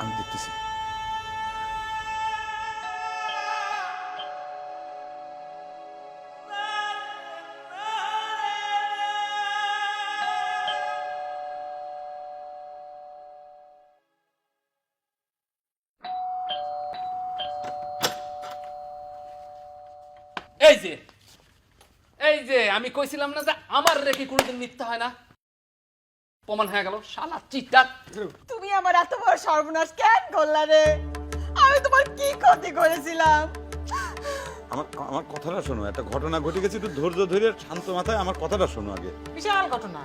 আমি দেখতেছি। এই যে এই যে, আমি কইছিলাম না যে আমার রেখে কোনোদিন মিথ্যা হয় না? প্রমাণ হয়ে গেল শালা চিটার। তুমি আমার এত বড় সর্বনাশ কেন করলা রে? আমি তোমার কি ক্ষতি করেছিলাম? আমার আমার কথাটা শোনো একটা ঘটনা ঘটে গেছে একটু ধৈর্য ধরে শান্ত মাথায় আমার কথাটা শোনো আগে। বিশাল ঘটনা।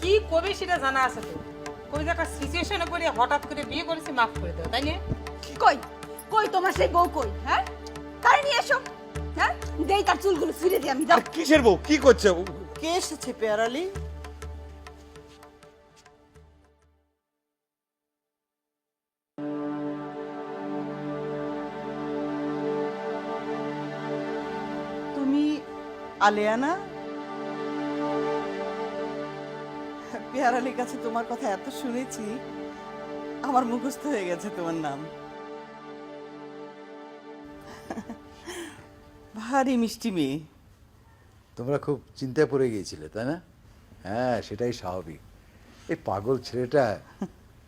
কি কবে সেটা জানা আছে তো? কই যে একটা সিচুয়েশনে পড়ে হঠাৎ করে বিয়ে করেছি মাফ করে দাও তাই না? কই? কই তোমার সেই বউ কই হ্যাঁ? তাই নিয়ে এসো হ্যাঁ? দেই তার চুলগুলো ফিরে দিই আমি আর কিসের বউ? কি করছে? কে এসেছে পেয়ারালি? আলেয়ানা? পেয়ারালির কাছে তোমার কথা এত শুনেছি আমার মুখস্থ হয়ে গেছে তোমার নাম। ভারী মিষ্টি মেয়ে। তোমরা খুব চিন্তায় পড়ে গিয়েছিলে তাই না? হ্যাঁ সেটাই স্বাভাবিক। এই পাগল ছেলেটা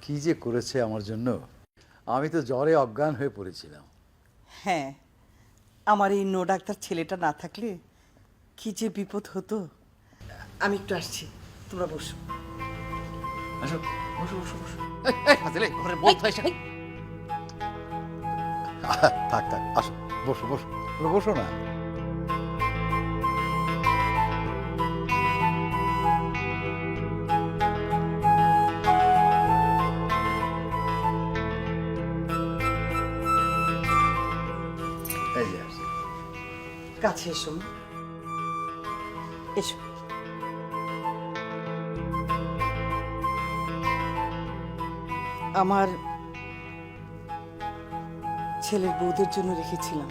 কি যে করেছে আমার জন্য? আমি তো জ্বরে অজ্ঞান হয়ে পড়েছিলাম। হ্যাঁ আমার এই নো ডাক্তার ছেলেটা না থাকলে কি যে বিপদ হতো। আমি একটু আসছি তোমরা বসো। আসো বসো বসো বসো। ফাজিল, এই ঘরে বলতে হয় সে- থাক থাক আসো বসো বসো। বসো না। কাছে এসো। এসো। আমার ছেলের বউদের জন্য রেখেছিলাম।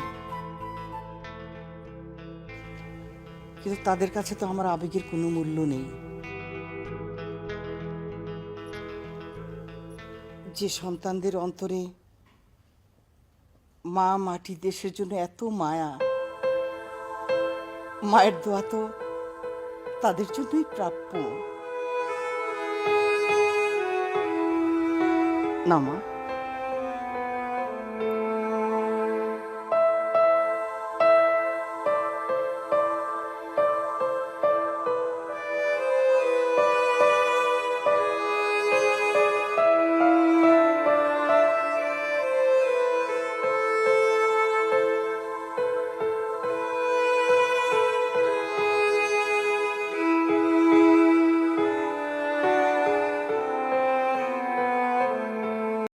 কিন্তু তাদের কাছে তো আমার আবেগের কোনো মূল্য নেই। যে সন্তানদের অন্তরে মা মাটি দেশের জন্য এত মায়া, মায়ের দোয়া তো তাদের জন্যই প্রাপ্য। না মা।